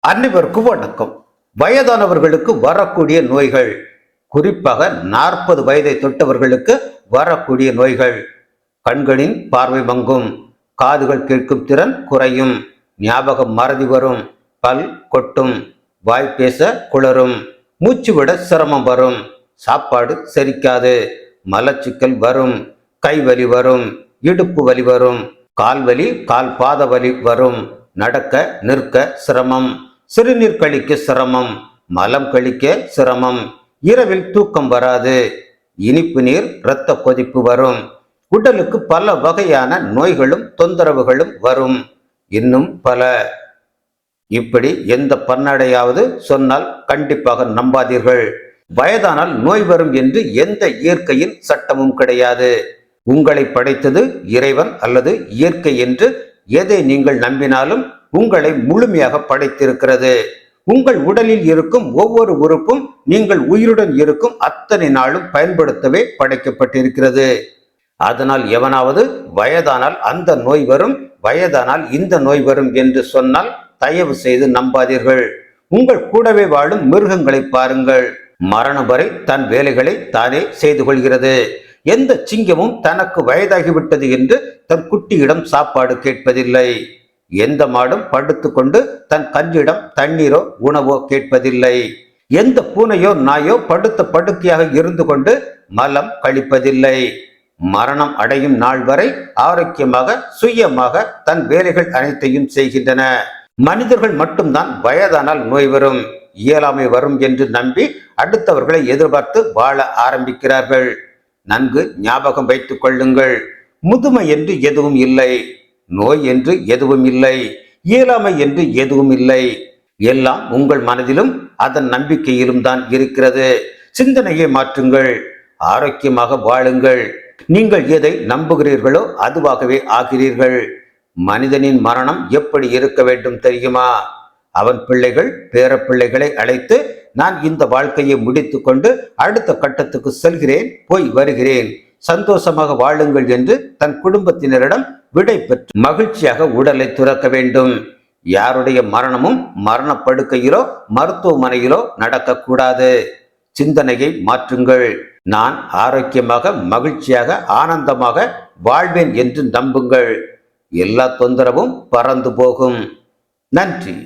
அனைவருக்கும் வணக்கம் வயதானவர்களுக்கு வரக்கூடிய நோய்கள். குறிப்பாக நாற்பது வயதை தொட்டவர்களுக்கு வரக்கூடிய நோய்கள். கண்களின் பார்வை மங்கும். காதுகள் கேட்கும் திறன் குறையும். ஞாபகம் மறதி வரும். பல் கொட்டும். வாய் பேச குளரும். மூச்சு விட சிரமம் வரும். சாப்பாடு செரிக்காது. மலச்சிக்கல் வரும். கை வலி வரும். இடுப்பு வலி வரும். கால் வலி கால் பாத வலி வரும். நடக்க நிற்க சிரமம். சிறுநீர் கழிக்க சிரமம். மலம் கழிக்க சிரமம். இரவில் தூக்கம் வராது. இனிப்பு நீர் இரத்த கொதிப்பு வரும். உடலுக்கு பல வகையான நோய்களும் தொந்தரவுகளும் வரும். இன்னும் பல. இப்படி எந்த பன்னடையாவது சொன்னால் கண்டிப்பாக நம்பாதீர்கள். வயதானால் நோய் வரும் என்று எந்த இயற்கையின் சட்டமும் கிடையாது. உங்களை படைத்தது இறைவன் அல்லது இயற்கை என்று எதை நீங்கள் நம்பினாலும் உங்களை முழுமையாக படைத்திருக்கிறது. உங்கள் உடலில் இருக்கும் ஒவ்வொரு உறுப்பும் நீங்கள் உயிருடன் இருக்கும் அத்தனை நாளும் பயன்படுத்தவே படைக்கப்பட்டிருக்கிறது. அதனால் எவனாவது வயதானால் அந்த நோய் வரும் வயதானால் இந்த நோய் வரும் என்று சொன்னால் தயவு செய்து நம்பாதீர்கள். உங்கள் கூடவே வாழும் மிருகங்களை பாருங்கள். மரணம் வரை தன் வேலைகளை தானே செய்து கொள்கிறது. எந்த சிங்கமும் தனக்கு வயதாகிவிட்டது என்று தன் குட்டியிடம் சாப்பாடு கேட்பதில்லை. எந்த மாடும் படுத்துக்கொண்டு தன் கஞ்சிடம் தண்ணீரோ உணவோ கேட்பதில்லை. எந்த பூனையோ நாயோ படுத்த படுக்கையாக இருந்து கொண்டு மலம் கழிப்பதில்லை. மரணம் அடையும் நாள் வரை ஆரோக்கியமாக சுயமாக தன் வேலைகள் அனைத்தையும் செய்கின்றன. மனிதர்கள் மட்டும்தான் வயதானால் நோய் வரும். இயலாமை வரும் என்று நம்பி அடுத்தவர்களை எதிர்பார்த்து வாழ ஆரம்பிக்கிறார்கள். நன்கு ஞாபகம் வைத்துக் கொள்ளுங்கள். முதுமை என்று எதுவும் இல்லை. நோய் என்று எதுவும் இல்லை. இயலாமை என்று எதுவும் இல்லை. எல்லாம் உங்கள் மனதிலும் அதன் நம்பிக்கையிலும் தான் இருக்கிறது. சிந்தனையை மாற்றுங்கள். ஆரோக்கியமாக வாழுங்கள். நீங்கள் எதை நம்புகிறீர்களோ அதுவாகவே ஆகிறீர்கள். மனிதனின் மரணம் எப்படி இருக்க வேண்டும் தெரியுமா? அவன் பிள்ளைகள் பேரப்பிள்ளைகளை அழைத்து நான் இந்த வாழ்க்கையை முடித்துக்கொண்டு அடுத்த கட்டத்துக்கு செல்கிறேன் போய் வருகிறேன். சந்தோஷமாக வாழுங்கள் என்று தன் குடும்பத்தினரிடம் விடை பெற்று மகிழ்ச்சியாக உடலை துறக்க வேண்டும். யாருடைய மரணமும் மரணப்படுக்கையிலோ மருத்துவமனையிலோ நடக்கக்கூடாது. சிந்தனையை மாற்றுங்கள். நான் ஆரோக்கியமாக மகிழ்ச்சியாக ஆனந்தமாக வாழ்வேன் என்று நம்புங்கள். எல்லா தொந்தரவும் பறந்து போகும். நன்றி.